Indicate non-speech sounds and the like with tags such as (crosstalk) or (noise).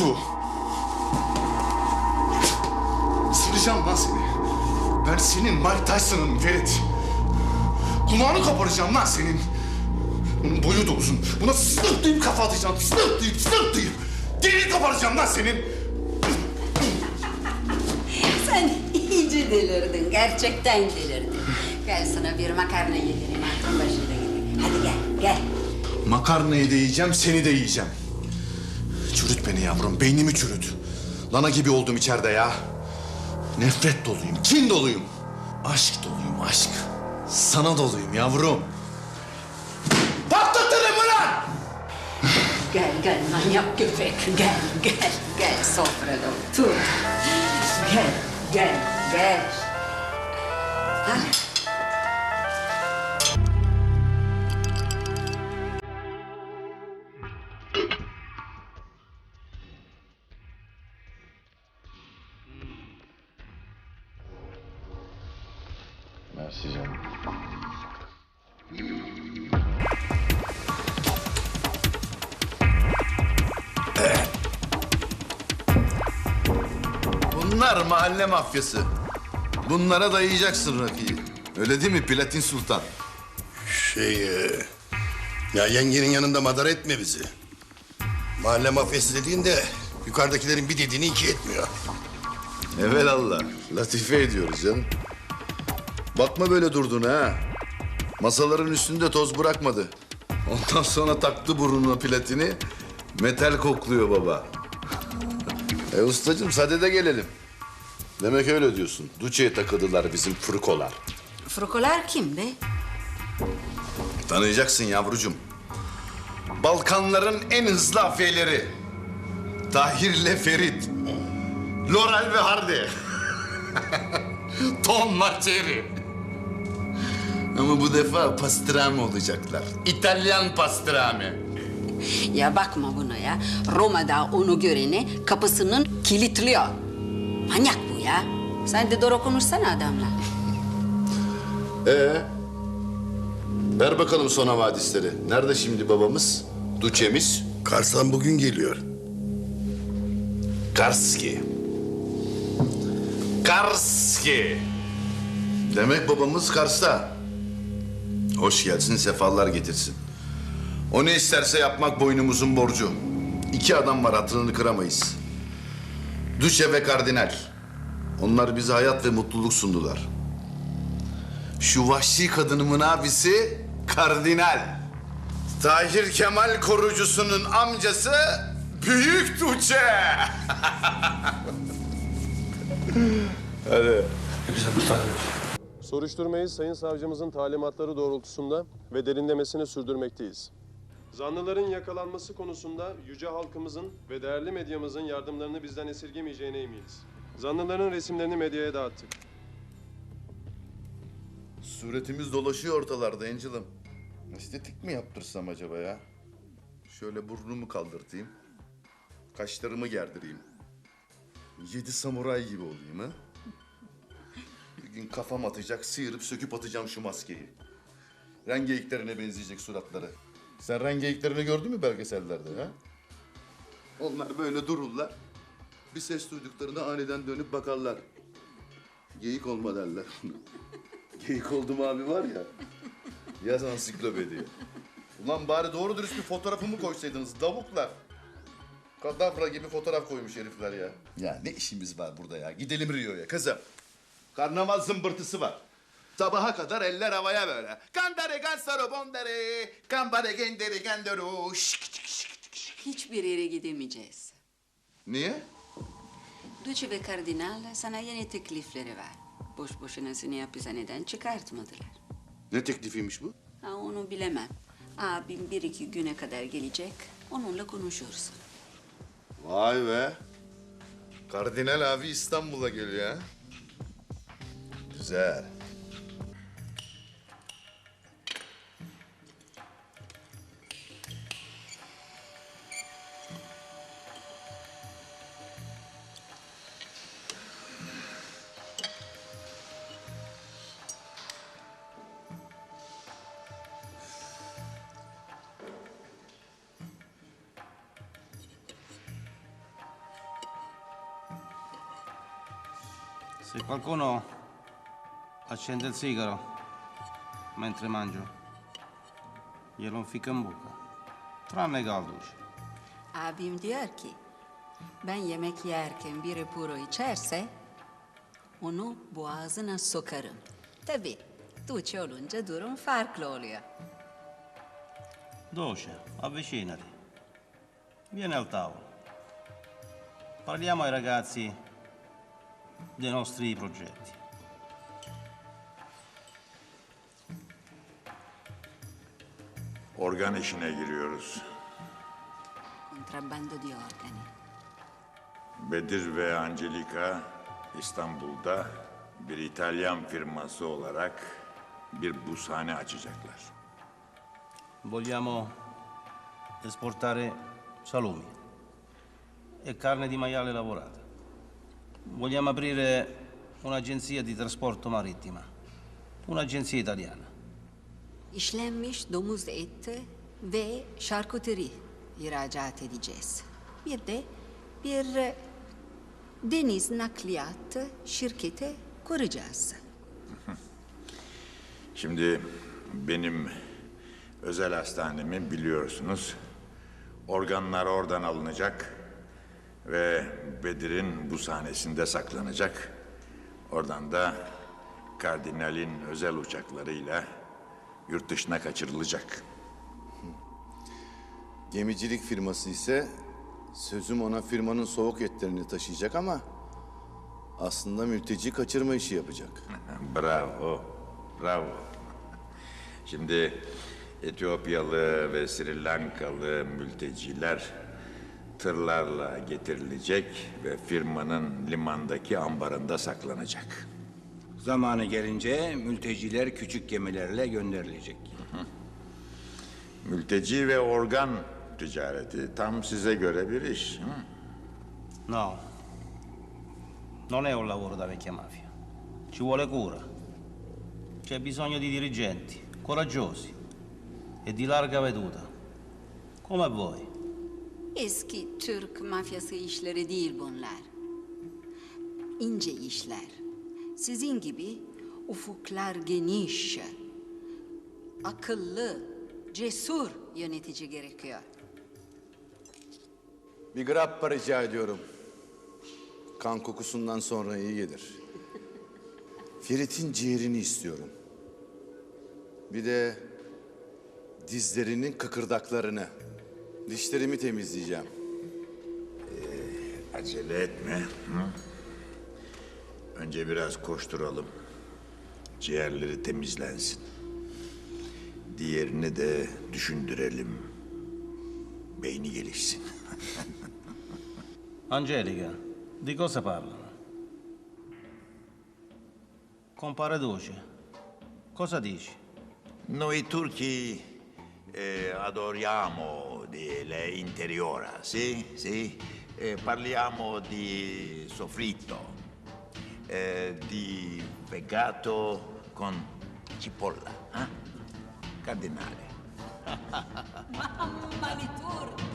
bu. Isıracağım lan seni. Ben senin Mike Tyson'ın Ferit. Kulağını koparacağım lan senin. Bunun boyu da uzun. Buna sırtlayıp kafa atacağım. Sırtlayıp sırtlayıp. Dilini koparacağım lan senin. Sen iyice delirdin, gerçekten delirdin. Gel sana bir makarna yedireyim, aklın başında gibi. Hadi gel, gel. Makarnayı da yiyeceğim, seni de yiyeceğim. Çürüt beni yavrum, beynimi çürüt. Lana gibi oldum içeride ya. Nefret doluyum, kin doluyum. Aşk doluyum, aşk. Sana doluyum yavrum. Patlatırım ulan! Gel, gel manyak köpek, gel, gel, gel sofrada otur. Gel, gel, gel. Ha? Bunlar mahalle mafyası. Bunlara dayayacaksın Raki'yi. Öyle değil mi Platin Sultan? Şey, e, ya yengenin yanında madara etme bizi. Mahalle mafyası dediğinde yukarıdakilerin bir dediğini iki etmiyor. Evelallah. Latife ediyoruz canım. Bakma böyle durdun ha. Masaların üstünde toz bırakmadı. Ondan sonra taktı burnuna platini. Metal kokluyor baba. (laughs) e ustacığım sadede gelelim. Demek öyle diyorsun. Duçe'ye takıldılar bizim fırkolar. Frukolar kim be? Tanıyacaksın yavrucum. Balkanların en hızlı afiyeleri. Tahir ile Ferit. Laurel ve Hardy. (laughs) Tom Marcheri. Ama bu defa pastrami olacaklar. İtalyan pastrami. Ya bakma buna ya. Roma'da onu göreni kapısının kilitliyor. Manyak ya. Sen de doğru konuşsana adamla. Ee? Ver bakalım son havadisleri. Nerede şimdi babamız? Duçemiz? Kars'tan bugün geliyor. Karski. Karski. Demek babamız Kars'ta. Hoş gelsin, sefalar getirsin. O ne isterse yapmak boynumuzun borcu. İki adam var, hatırını kıramayız. Düşe ve kardinal. Onlar bize hayat ve mutluluk sundular. Şu vahşi kadınımın abisi kardinal. Tahir Kemal korucusunun amcası Büyük Tuğçe. (laughs) Soruşturmayı Sayın Savcımızın talimatları doğrultusunda ve derinlemesine sürdürmekteyiz. Zanlıların yakalanması konusunda yüce halkımızın ve değerli medyamızın yardımlarını bizden esirgemeyeceğine eminiz. Zanlıların resimlerini medyaya dağıttık. Suretimiz dolaşıyor ortalarda Angel'ım. Estetik mi yaptırsam acaba ya? Şöyle burnumu kaldırtayım. Kaşlarımı gerdireyim. Yedi samuray gibi olayım ha? Bir gün kafam atacak, sıyırıp söküp atacağım şu maskeyi. Rengeyiklerine benzeyecek suratları. Sen rengeyiklerini gördün mü belgesellerde ha? Onlar böyle dururlar. Bir ses duyduklarında aniden dönüp bakarlar. Geyik olma derler. (laughs) Geyik oldum abi var ya. Yaz ansiklopediye. Ulan bari doğru dürüst bir fotoğrafımı koysaydınız davuklar. Kadavra gibi fotoğraf koymuş herifler ya. Ya ne işimiz var burada ya? Gidelim Rio'ya kızım. Karnaval zımbırtısı var. Sabaha kadar eller havaya böyle. Kandare gansaro bondare, kambare gendere gendero. Şık şık şık şık. Hiçbir yere gidemeyeceğiz. Niye? Duce ve kardinal sana yeni teklifleri var. Boş boşuna seni hapishaneden çıkartmadılar. Ne teklifiymiş bu? Ha, onu bilemem. Abim bir iki güne kadar gelecek. Onunla konuşursun. Vay be. Kardinal abi İstanbul'a geliyor ha. Güzel. Se qualcuno accende il sigaro mentre mangio, glielo inficco in bocca, tranne Galducci. Abim diyor ki ben yemek yerken biri puro içerse onu boğazına sokarım. Tabii Tuğçe olunca durum farklı oluyor. Doce, avvicinati. Vieni al tavolo. Parliamo ai ragazzi dei nostri progetti. Organ işine giriyoruz. Contrabbando di organi. Bedir ve Angelika İstanbul'da bir İtalyan firması olarak bir buzhane açacaklar. Vogliamo esportare salumi e carne di maiale lavorata. Vogliamo aprire un'agenzia di trasporto marittimo, un'agenzia italiana. İşlenmiş domuz eti ve şarküteri ihracat edeceğiz. Bir de bir deniz nakliyat şirketi kuracağız. Şimdi benim özel hastanemi biliyorsunuz. Organlar oradan alınacak ve Bedir'in bu sahnesinde saklanacak. Oradan da kardinalin özel uçaklarıyla yurt dışına kaçırılacak. Gemicilik firması ise sözüm ona firmanın soğuk etlerini taşıyacak ama aslında mülteci kaçırma işi yapacak. (laughs) Bravo, bravo. Şimdi Etiyopyalı ve Sri Lankalı mülteciler tırlarla getirilecek ve firmanın limandaki ambarında saklanacak. Zamanı gelince mülteciler küçük gemilerle gönderilecek. Mülteci ve organ ticareti tam size göre bir iş. hı? No, non è un lavoro da vecchia mafia. Ci vuole cura. C'è bisogno di dirigenti coraggiosi e di larga veduta, come voi. Eski Türk mafyası işleri değil bunlar. İnce işler. Sizin gibi ufuklar geniş, akıllı, cesur yönetici gerekiyor. Bir grappa rica ediyorum. Kan kokusundan sonra iyi gelir. Ferit'in ciğerini istiyorum. Bir de dizlerinin kıkırdaklarını. Dişlerimi temizleyeceğim. Acele etme. Hı? Önce biraz koşturalım. Ciğerleri temizlensin. Diğerini de düşündürelim. Beyni gelişsin. (laughs) Angelica, di cosa parlano? Compare Doce, cosa dici? Noi turchi eh, adoriamo di le sì? Sì? Eh, parliamo di soffritto, eh, di fegato con cipolla, eh? Cardinale. (laughs)